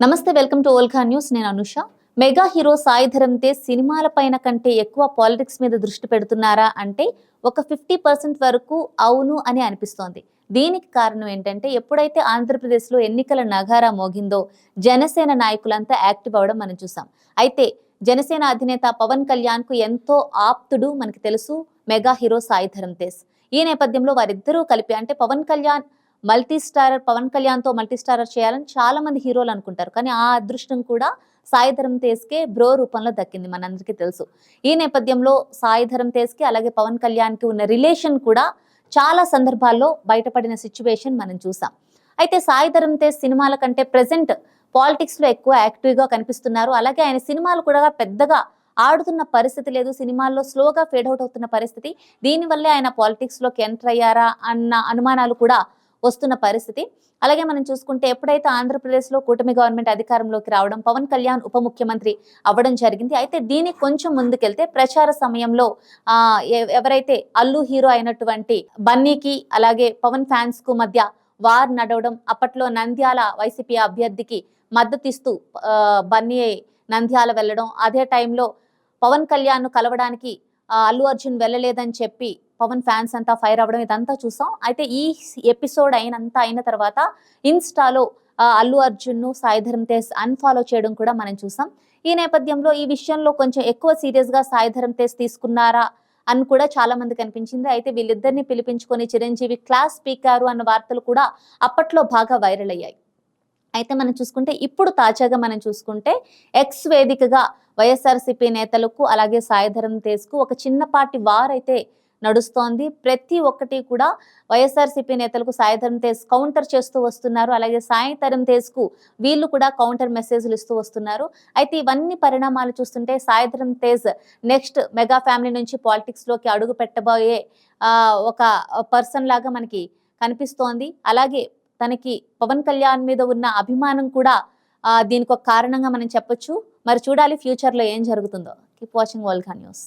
నమస్తే welcome to ఓల్ఖా news. నేను అనుష. మెగా హీరో సాయి ధరమ్ తేజ్ సినిమాల పైన కంటే ఎక్కువ పాలిటిక్స్ మీద దృష్టి పెడుతున్నారా అంటే ఒక ఫిఫ్టీ పర్సెంట్ వరకు అవును అని అనిపిస్తోంది. దీనికి కారణం ఏంటంటే ఎప్పుడైతే ఆంధ్రప్రదేశ్లో ఎన్నికల నగారా మోగిందో జనసేన నాయకులంతా యాక్టివ్ అవ్వడం మనం చూసాం. అయితే జనసేన అధినేత పవన్ కళ్యాణ్కు ఎంతో ఆప్తుడు మనకి తెలుసు మెగా హీరో సాయిధరం తేజ్ ఈ నేపథ్యంలో వారిద్దరూ కలిపి అంటే పవన్ కళ్యాణ్ మల్టీ స్టారర్ పవన్ కళ్యాణ్తో మల్టీస్టారర్ మల్టీ స్టారర్ చేయాలని చాలా మంది హీరోలు అనుకుంటారు. కానీ ఆ అదృష్టం కూడా సాయిధరం తేజ్కే బ్రో రూపంలో దక్కింది మనందరికీ తెలుసు. ఈ నేపథ్యంలో సాయిధరం ధరమ్ తేజ్కి అలాగే పవన్ కళ్యాణ్కి ఉన్న రిలేషన్ కూడా చాలా సందర్భాల్లో బయటపడిన సిచ్యువేషన్ మనం చూసాం. అయితే సాయిధరం తేజ్ సినిమాల కంటే ప్రజెంట్ పాలిటిక్స్లో ఎక్కువ యాక్టివ్గా కనిపిస్తున్నారు. అలాగే ఆయన సినిమాలు కూడా పెద్దగా ఆడుతున్న పరిస్థితి లేదు. సినిమాల్లో స్లోగా ఫేడ్ అవుట్ అవుతున్న పరిస్థితి. దీనివల్లే ఆయన పాలిటిక్స్లోకి ఎంటర్ అయ్యారా అన్న అనుమానాలు కూడా వస్తున్న పరిస్థితి. అలాగే మనం చూసుకుంటే ఎప్పుడైతే ఆంధ్రప్రదేశ్లో కూటమి గవర్నమెంట్ అధికారంలోకి రావడం పవన్ కళ్యాణ్ ఉప ముఖ్యమంత్రి అవ్వడం జరిగింది. అయితే దీనికి కొంచెం ముందుకెళ్తే ప్రచార సమయంలో ఆ ఎ- ఎవరైతే అల్లు హీరో అయినటువంటి బన్నీకి అలాగే పవన్ ఫ్యాన్స్కు మధ్య వార్ నడవడం అప్పట్లో నంద్యాల వైసీపీ అభ్యర్థికి మద్దతిస్తూ బన్నీ నంద్యాల వెళ్ళడం అదే టైంలో పవన్ కళ్యాణ్ కలవడానికి అల్లు అర్జున్ వెళ్ళలేదని చెప్పి పవన్ ఫ్యాన్స్ అంతా ఫైర్ అవ్వడం ఇదంతా చూసాం. అయితే ఈ ఎపిసోడ్ అయినంత అయిన తర్వాత ఇన్స్టాలో అల్లు అర్జున్ను సాయి ధరమ్ తేజ్ అన్ఫాలో చేయడం కూడా మనం చూసాం. ఈ నేపథ్యంలో ఈ విషయంలో కొంచెం ఎక్కువ సీరియస్గా సాయి ధరమ్ తేజ్ తీసుకున్నారా అని కూడా చాలా మంది కనిపించింది అయితే వీళ్ళిద్దరిని పిలిపించుకొని చిరంజీవి క్లాస్ పీకారు అన్న వార్తలు కూడా అప్పట్లో బాగా వైరల్ అయ్యాయి. అయితే మనం చూసుకుంటే ఇప్పుడు తాజాగా మనం చూసుకుంటే ఎక్స్ వేదికగా వైఎస్ఆర్సీపీ నేతలకు అలాగే సాయిధరం తేజ్కు ఒక చిన్నపాటి వార్ అయితే నడుస్తోంది. ప్రతి ఒక్కటి కూడా వైఎస్ఆర్సీపీ నేతలకు సాయిధరం తేజ్ కౌంటర్ చేస్తూ వస్తున్నారు. అలాగే సాయిధరం తేజ్కు వీళ్ళు కూడా కౌంటర్ మెసేజ్లు ఇస్తూ వస్తున్నారు. అయితే ఇవన్నీ పరిణామాలు చూస్తుంటే Sai Dharam Tej next mega family నుంచి పాలిటిక్స్లోకి అడుగు పెట్టబోయే ఒక పర్సన్ లాగా మనకి కనిపిస్తోంది. అలాగే తనకి పవన్ కళ్యాణ్ మీద ఉన్న అభిమానం కూడా దీనికి ఒక కారణంగా మనం చెప్పొచ్చు. మరి చూడాలి ఫ్యూచర్లో ఏం జరుగుతుందో. Keep watching world news.